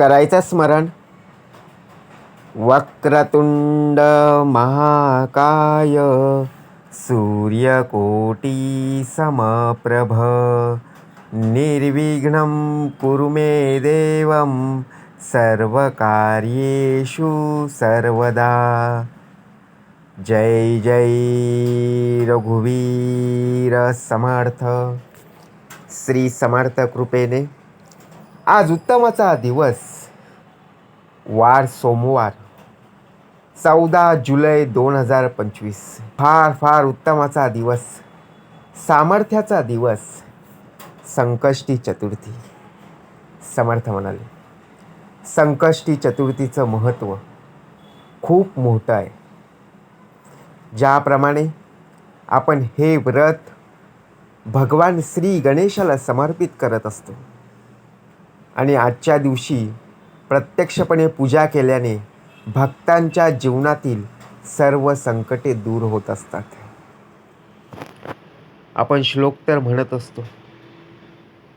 करायचं स्मरण? वक्रतुंड महाकाय सूर्यकोटी समप्रभ। निर्विघ्नं कुरु मे देवं सर्वकार्येषु सर्वदा। जय जय रघुवीर समर्थ। श्री समर्थ कृपेने आज उत्तमाचा दिवस वार सोमवार चौदा जुलै दोन हजार पंचवीस. फार फार उत्तमाचा दिवस सामर्थ्याचा दिवस संकष्टी चतुर्थी. समर्थ म्हणाले. संकष्टी चतुर्थीचं महत्त्व खूप मोठं आहे. ज्याप्रमाणे आपण हे व्रत भगवान श्री गणेशाला समर्पित करत असतो आणि आजच्या दिवशी प्रत्यक्षपणे पूजा केल्याने भक्तांच्या जीवनातील सर्व संकटे दूर होत असतात. आपण श्लोक तर म्हणत असतो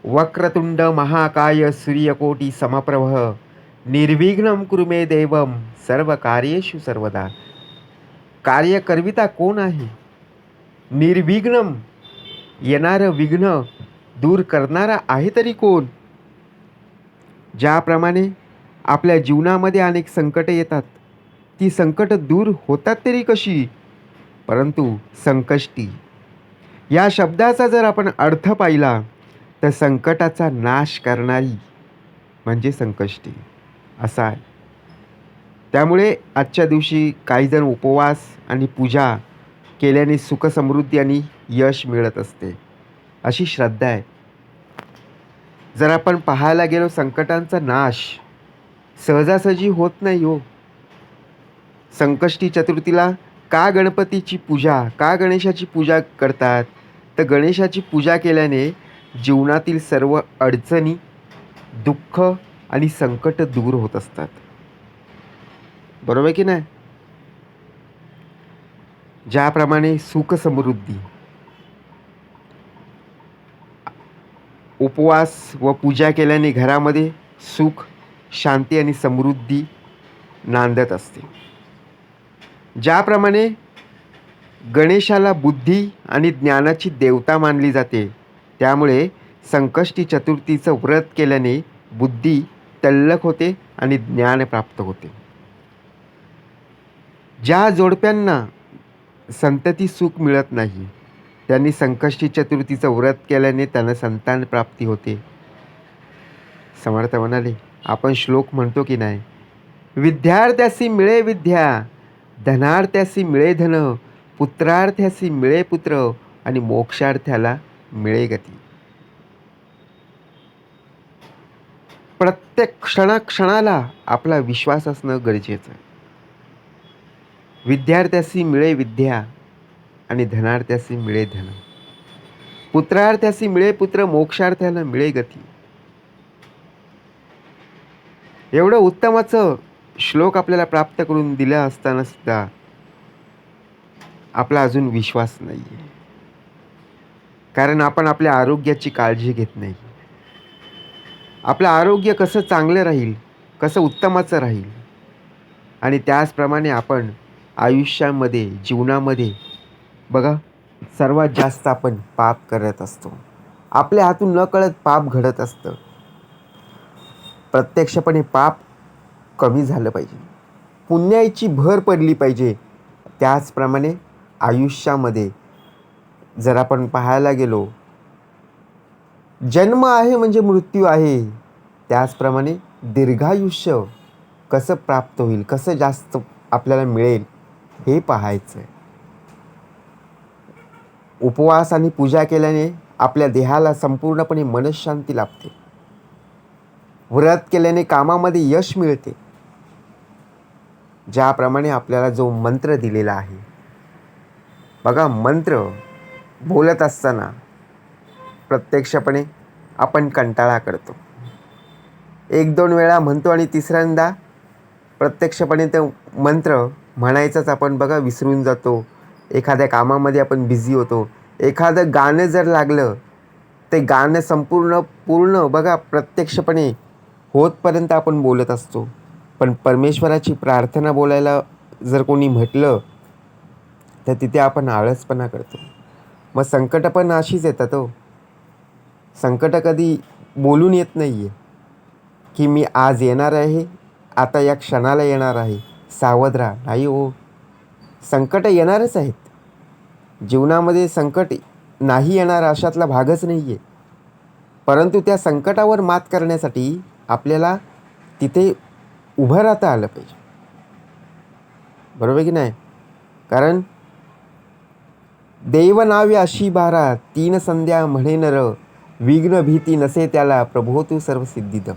वक्रतुंड महाकाय सूर्यकोटी समप्रभ निर्विघ्नं कुरु देवम सर्व कार्येषु सर्वदा। कार्यकर्विता कोण आहे? निर्विघ्नम येणारं विघ्न दूर करणारा आहे तरी कोण? ज्याप्रमाणे आपल्या जीवनामध्ये अनेक संकटे येतात. ती संकटं दूर होतात तरी कशी? परंतु संकष्टी. या शब्दाचा जर आपण अर्थ पाहिला तर संकटाचा नाश करणारी म्हणजे संकष्टी. असा आहे. त्यामुळे आजच्या दिवशी काहीजण उपवास आणि पूजा केल्याने सुखसमृद्धी आणि यश मिळत असते. अशी श्रद्धा आहे. जर आपण पाहायला गेलो संकटांचा नाश सहजासहजी होत नाही हो. संकष्टी चतुर्थीला का गणपतीची पूजा का गणेशाची पूजा करतात? तर गणेशाची पूजा केल्याने जीवनातील सर्व अडचणी दुःख आणि संकट दूर होत असतात. बरोबर की नाही? ज्याप्रमाणे सुख समृद्धी उपवास व पूजा केल्याने घरामध्ये सुख शांती आणि समृद्धी नांदत असते. ज्याप्रमाणे गणेशाला बुद्धी आणि ज्ञानाची देवता मानली जाते त्यामुळे संकष्टी चतुर्थीचं व्रत केल्याने बुद्धी तल्लख होते आणि ज्ञान प्राप्त होते. ज्या जोडप्यांना संतती सुख मिळत नाही त्यांनी संकष्टी चतुर्थीचं व्रत केल्याने त्यांना संतान प्राप्ती होते. समर्थ म्हणाले. आपण श्लोक म्हणतो की नाही? विद्यार्थ्यासी मिळे विद्या धनार्थ्यासी मिळे धन पुत्रार्थ्यासी मिळे पुत्र आणि मोक्षार्थ्याला मिळे गती. प्रत्येक क्षणाक्षणाला आपला विश्वास असणं गरजेचं आहे. विद्यार्थ्यासी मिळे विद्या आणि धनार्थ्यासी मिळे धन. पुत्रार्थ्यासी मिळे पुत्र मोक्षार्थ्याला मिळे गती. एवढं उत्तमाचं श्लोक आपल्याला प्राप्त करून दिलं असताना सुद्धा आपला अजून विश्वास नाही आहे कारण आपण आपल्या आरोग्याची काळजी घेत नाही. आपलं आरोग्य कसं चांगलं राहील कसं उत्तमाचं राहील आणि त्याचप्रमाणे आपण आयुष्यामध्ये जीवनामध्ये बघा सर्वात जास्त आपण पाप करत असतो. आपल्या हातून न कळत पाप घडत असतं. प्रत्यक्षपणे पाप कमी झालं पाहिजे. पुण्याची भर पडली पाहिजे. त्याचप्रमाणे आयुष्यामध्ये जर आपण पाहायला गेलो जन्म आहे म्हणजे मृत्यू आहे. त्याचप्रमाणे दीर्घायुष्य कसं प्राप्त होईल कसं जास्त आपल्याला मिळेल हे पाहायचं आहे. उपवास आणि पूजा केल्याने आपल्या देहाला संपूर्णपणे मनशांती लाभते. व्रत केल्याने कामामध्ये यश मिळते. ज्याप्रमाणे आपल्याला जो मंत्र दिलेला आहे. बघा मंत्र बोलत असताना प्रत्यक्षपणे आपण कंटाळा करतो. एक दोन वेळा म्हणतो आणि तिसऱ्यांदा प्रत्यक्षपणे तो मंत्र म्हणायचाच आपण बघा विसरून जातो. एखाद्या कामामध्ये आपण बिझी होतो. एखादं गाणं जर लागलं ते गाणं संपूर्ण पूर्ण बघा प्रत्यक्षपणे होतपर्यंत आपण बोलत असतो. पण परमेश्वराची प्रार्थना बोलायला जर कोणी म्हटलं तर तिथे आपण आळसपणा करतो. मग संकटं पण अशीच येतात हो. संकटं कधी बोलून येत नाही आहे की मी आज येणार आहे आता या क्षणाला येणार आहे. सावध राहा. नाही हो. संकटं येणारच आहेत. जीवनामध्ये संकट नाही येणार अशातला भागच नाही आहे परंतु त्या संकटावर मात करण्यासाठी आपल्याला तिथे उभं राहता आलं पाहिजे. बरोबर की नाही? कारण देवनावे अशी बारा तीन संध्या म्हणे नर विघ्न भीती नसे त्याला प्रभो तू सर्व सिद्धिदम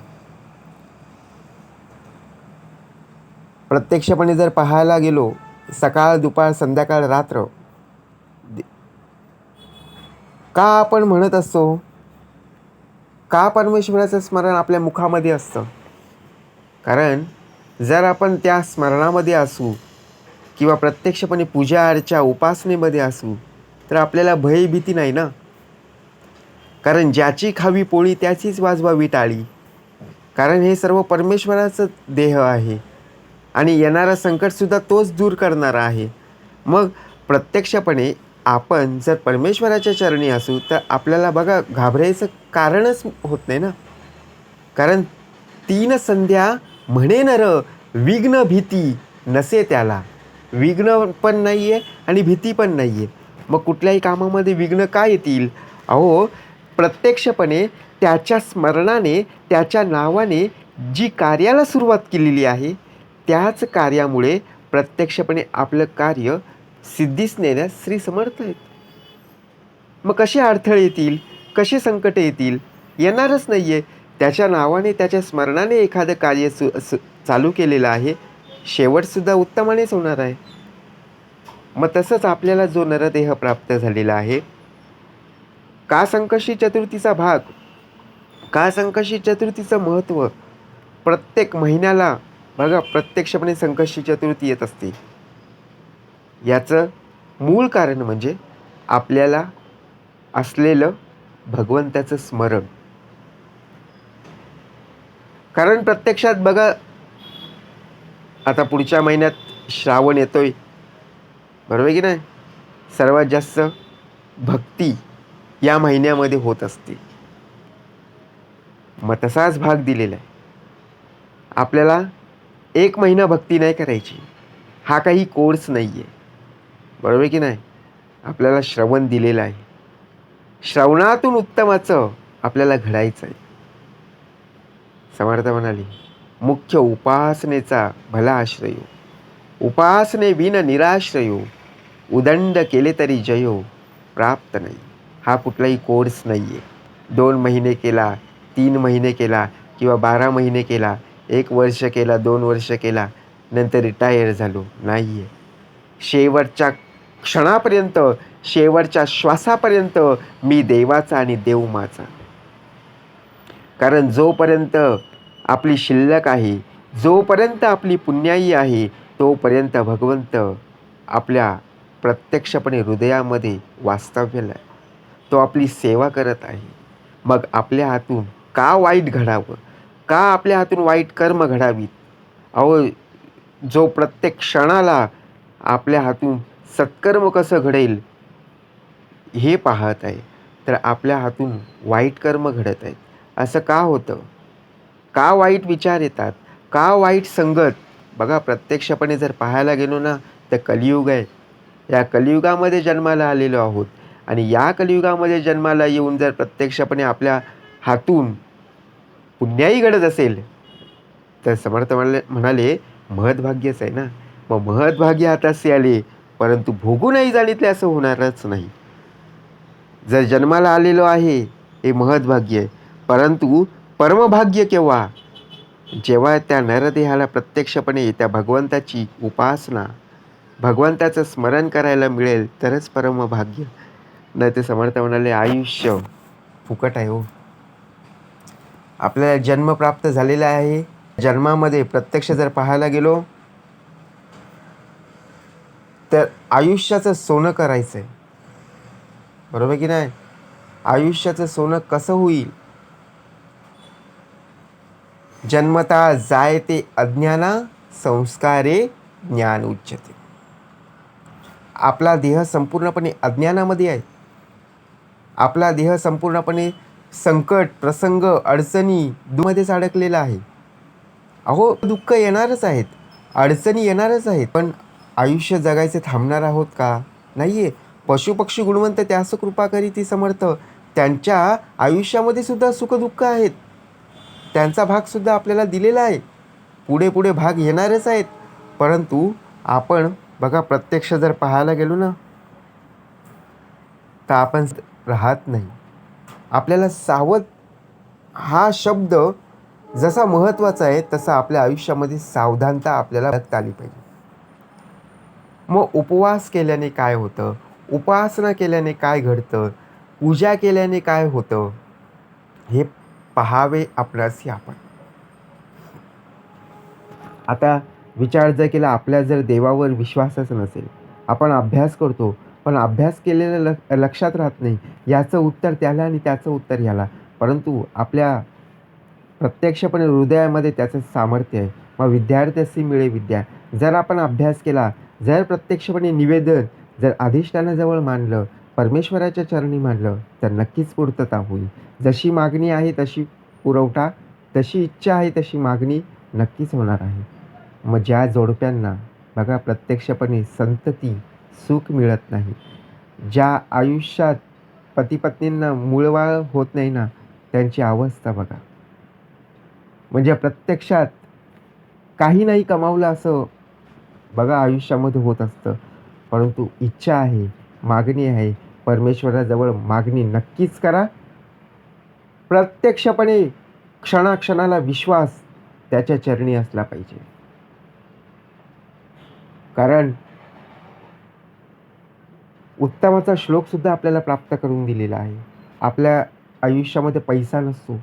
प्रत्यक्षपणे जर पाहायला गेलो सकाळ दुपार संध्याकाळ रात्र दे- का आपण म्हणत असतो? का परमेश्वराचं स्मरण आपल्या मुखामध्ये असतं? कारण जर आपण त्या स्मरणामध्ये असू किंवा प्रत्यक्षपणे पूजा अर्चा उपासनेमध्ये असू तर आपल्याला भयभीती नाही ना? कारण ज्याची खावी पोळी त्याचीच वाजवावी टाळी. कारण हे सर्व परमेश्वराचं देह आहे आणि येणारं संकटसुद्धा तोच दूर करणारा आहे. मग प्रत्यक्षपणे आपण जर परमेश्वराच्या चरणी असू तर आपल्याला बघा घाबरायचं कारणच होत नाही ना. कारण तीन संध्या म्हणे नर विघ्न भीती नसे त्याला. विघ्न पण नाही आहे आणि भीती पण नाही आहे मग कुठल्याही कामामध्ये विघ्न काय येतील? अहो प्रत्यक्षपणे त्याच्या स्मरणाने त्याच्या नावाने जी कार्याला सुरुवात केलेली आहे त्याच कार्यामुळे प्रत्यक्षपणे आपलं कार्य सिद्धीस नेण्यास श्री समर्थ आहेत. मग कसे अडथळे येतील? कसे संकट येतील? येणारच नाही आहे त्याच्या नावाने त्याच्या स्मरणाने एखादं कार्य सु सु चालू केलेलं आहे शेवटसुद्धा उत्तमानेच होणार आहे. मग तसंच आपल्याला जो नरदेह प्राप्त झालेला आहे का संकशी चतुर्थीचा भाग का संकशी चतुर्थीचं महत्त्व प्रत्येक महिन्याला बघा प्रत्यक्षपणे संकष्टी चतुर्थी येत असते. याचं मूळ कारण म्हणजे आपल्याला असलेलं भगवंताचं स्मरण. कारण प्रत्यक्षात बघा आता पुढच्या महिन्यात श्रावण येतोय. बरोबर की नाही? सर्वात जास्त भक्ती या महिन्यामध्ये होत असते. मग तसाच भाग दिलेला आहे. आपल्याला एक महिना भक्ती नाही करायची. हा काही कोर्स नाही आहे बरोबर आहे की नाही? आपल्याला श्रवण दिलेलं आहे. श्रवणातून उत्तमाचं आपल्याला घडायचं आहे समर्थ म्हणाली मुख्य उपासनेचा भला आश्रयो. उपासने विन निराश्रयो. उदंड केले तरी जयो प्राप्त नाही. हा कुठलाही कोर्स नाही आहे दोन महिने केला तीन महिने केला किंवा बारा महिने केला एक वर्ष केला दोन वर्ष केला नंतर रिटायर झालो नाही आहे शेवटच्या क्षणापर्यंत शेवटच्या श्वासापर्यंत मी देवाचा आणि देव माझा. कारण जोपर्यंत आपली शिल्लक आहे जोपर्यंत आपली पुण्याई आहे तोपर्यंत भगवंत आपल्या प्रत्यक्षपणे हृदयामध्ये वास्तव्याला आहे. तो आपली सेवा करत आहे. मग आपल्या हातून का वाईट घडावं? का आपल्या हातून वाईट कर्म घडावीत? अहो जो प्रत्येक क्षणाला आपल्या हातून सत्कर्म कसं घडेल हे पाहत आहे. तर आपल्या हातून वाईट कर्म घडत आहेत. असं का होतं? का वाईट विचार येतात? का वाईट संगत? बघा प्रत्यक्षपणे जर पाहायला गेलो ना तर कलियुग आहे. या कलियुगामध्ये जन्माला आलेलो आहोत. आणि या कलियुगामध्ये जन्माला येऊन जर प्रत्यक्षपणे आपल्या हातून पुण्याही घडत असेल तर समर्थ म्हणाले म्हणाले महद्भाग्यच आहे ना. मग महद्भाग्य हाताशी आले. परंतु भोगू नाही असं होणारच नाही. जर जन्माला आलेलो आहे हे महद्भाग्य आहे परंतु परमभाग्य केव्हा? जेव्हा त्या नरदेहाला प्रत्यक्षपणे त्या भगवंताची उपासना भगवंताचं स्मरण करायला मिळेल तरच परमभाग्य नाही ते समर्थ म्हणाले आयुष्य फुकट आहे हो. आपल्याला जन्म प्राप्त झालेला आहे. जन्मामध्ये प्रत्यक्ष जर पाहायला गेलो तर आयुष्याचं सोनं करायचं आहे बरोबर की नाही? आयुष्याचं सोनं कसं होईल? जन्मता जायते अज्ञाना संस्कारे ज्ञान उच्चते आपला देह संपूर्णपणे अज्ञानामध्ये आहे. आपला देह संपूर्णपणे संकट प्रसंग अडचणी मध्येच अडकलेला आहे. अहो दुःख येणारच आहेत. अडचणी येणारच आहेत. पण आयुष्य जगायचे थांबणार आहोत का? नाही आहे पशुपक्षी गुणवंत त्यास कृपा करी ती समर्थ. त्यांच्या आयुष्यामध्ये सुद्धा सुखदुःख आहेत. त्यांचा भागसुद्धा आपल्याला दिलेला आहे. पुढे पुढे भाग येणारच आहेत. परंतु आपण बघा प्रत्यक्ष जर पाहायला गेलो ना तर आपण राहत नाही. आपल्याला सावध हा शब्द जसा महत्त्वाचा आहे तसा आपल्या आयुष्यामध्ये सावधानता आपल्याला आली पाहिजे. मग उपवास केल्याने काय होतं? उपासना केल्याने काय घडतं? पूजा केल्याने काय होतं? हे पहावे आपणासी आपण. आता विचार जर केला आपल्या जर देवावर विश्वासच नसेल आपण अभ्यास करतो पण अभ्यास केलेलं ल लक्षात राहत नाही याचं उत्तर त्याला आणि त्याचं उत्तर ह्याला परंतु आपल्या प्रत्यक्षपणे हृदयामध्ये त्याचं सामर्थ्य आहे. मग विद्यार्थ्यासी मिळे विद्या. जर आपण अभ्यास केला जर प्रत्यक्षपणे निवेदन जर अधिष्ठानाजवळ मांडलं परमेश्वराच्या चरणी मांडलं तर नक्कीच पूर्तता होईल. जशी मागणी आहे तशी पुरवठा तशी इच्छा आहे तशी मागणी नक्कीच होणार आहे. मग ज्या जोडप्यांना बघा प्रत्यक्षपणे संतती सुख मिळत नाही ज्या आयुष्यात पतीपत्नींना मूळवाळ होत नाही ना त्यांची अवस्था बघा. म्हणजे प्रत्यक्षात काही नाही कमावलं असं बघा आयुष्यामध्ये होत असतं. परंतु इच्छा आहे मागणी आहे. परमेश्वराजवळ मागणी नक्कीच करा. प्रत्यक्षपणे क्षणाक्षणाला विश्वास त्याच्या चरणी असला पाहिजे. कारण उत्तमाचा श्लोकसुद्धा आपल्याला प्राप्त करून दिलेला आहे. आपल्या आयुष्यामध्ये पैसा नसतो.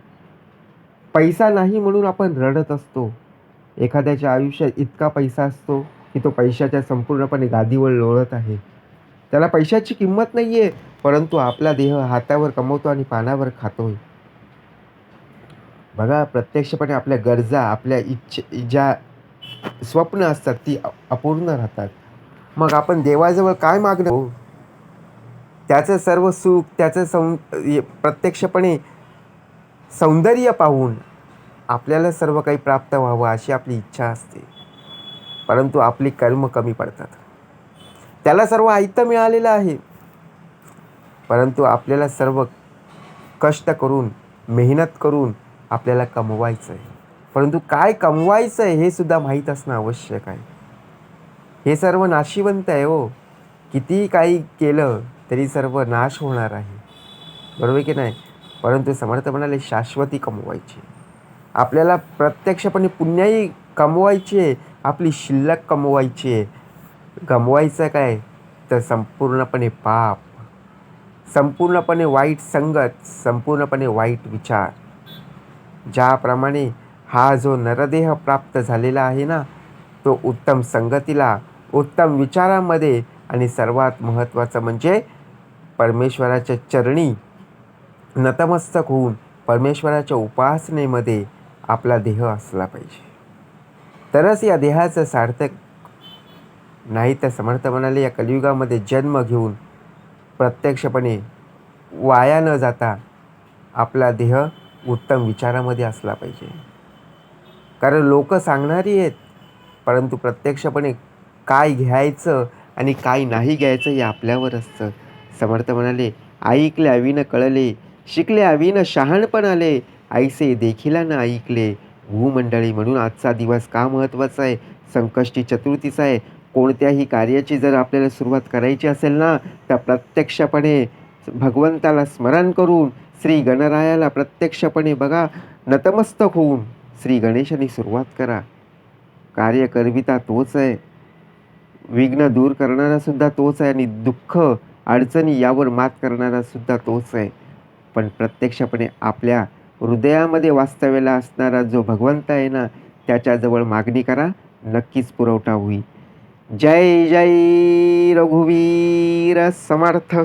पैसा नाही म्हणून आपण रडत असतो. एखाद्याच्या आयुष्यात इतका पैसा असतो. की तो पैशाच्या संपूर्णपणे गादीवर लोळत आहे. त्याला पैशाची किंमत नाही आहे परंतु आपला देह हातावर कमवतो आणि पानावर खातोय. बघा प्रत्यक्षपणे आपल्या गरजा आपल्या इच्छ ज्या स्वप्न असतात ती अपूर्ण राहतात. मग आपण देवाजवळ काय मागणं? हो. त्याचं सर्व सुख त्याचं सौ प्रत्यक्षपणे सौंदर्य पाहून आपल्याला सर्व काही प्राप्त व्हावं अशी आपली इच्छा असते. परंतु आपली कर्म कमी पडतात. त्याला सर्व आयत्त मिळालेलं आहे. परंतु आपल्याला सर्व कष्ट करून मेहनत करून आपल्याला कमवायचं आहे परंतु काय कमवायचं आहे हे सुद्धा माहीत असणं आवश्यक आहे. हे सर्व नाशिवंत आहे हो. कितीही काही केलं तरी सर्व नाश होणार आहे. बरोबर की नाही? परंतु समर्थ म्हणाले शाश्वती कमवायची. आपल्याला प्रत्यक्षपणे पुण्याही कमवायची आहे. आपली शिल्लक कमवायची आहे. गमवायचं काय? तर संपूर्णपणे पाप. संपूर्णपणे वाईट संगत संपूर्णपणे वाईट विचार. ज्याप्रमाणे हा जो नरदेह प्राप्त झालेला आहे ना तो उत्तम संगतीला उत्तम विचारामध्ये आणि सर्वात महत्त्वाचं म्हणजे परमेश्वराच्या चरणी नतमस्तक होऊन परमेश्वराच्या उपासनेमध्ये आपला देह असला पाहिजे. तरच या देहाचं सार्थक नाही तर समर्थ म्हणाले या कलियुगामध्ये जन्म घेऊन प्रत्यक्षपणे वाया न जाता आपला देह उत्तम विचारामध्ये असला पाहिजे. कारण लोक सांगणारी आहेत परंतु प्रत्यक्षपणे काय घ्यायचं आणि काय नाही घ्यायचं हे आपल्यावर असतं. समर्थ म्हणाले ऐकले अविन कळले शिकले अविन शहाणपण आले ऐसे देखीला न ऐकले. भूमंडळी म्हणून आजचा दिवस का महत्त्वाचा आहे? संकष्टी चतुर्थीचा आहे. कोणत्याही कार्याची जर आपल्याला सुरुवात करायची असेल ना तर प्रत्यक्षपणे भगवंताला स्मरण करून श्री गणरायाला प्रत्यक्षपणे बघा नतमस्तक होऊन श्री गणेशाने सुरुवात करा. कार्य करविता तोच आहे. विघ्न दूर करणारासुद्धा तोच आहे आणि दुःख अडचणी यावर मात करणारासुद्धा तोच आहे. पण प्रत्यक्षपणे आपल्या हृदयामध्ये वास्तव्याला असणारा जो भगवंत आहे ना त्याच्याजवळ मागणी करा नक्कीच पुरवठा होईल. जय जय रघुवीर समर्थ.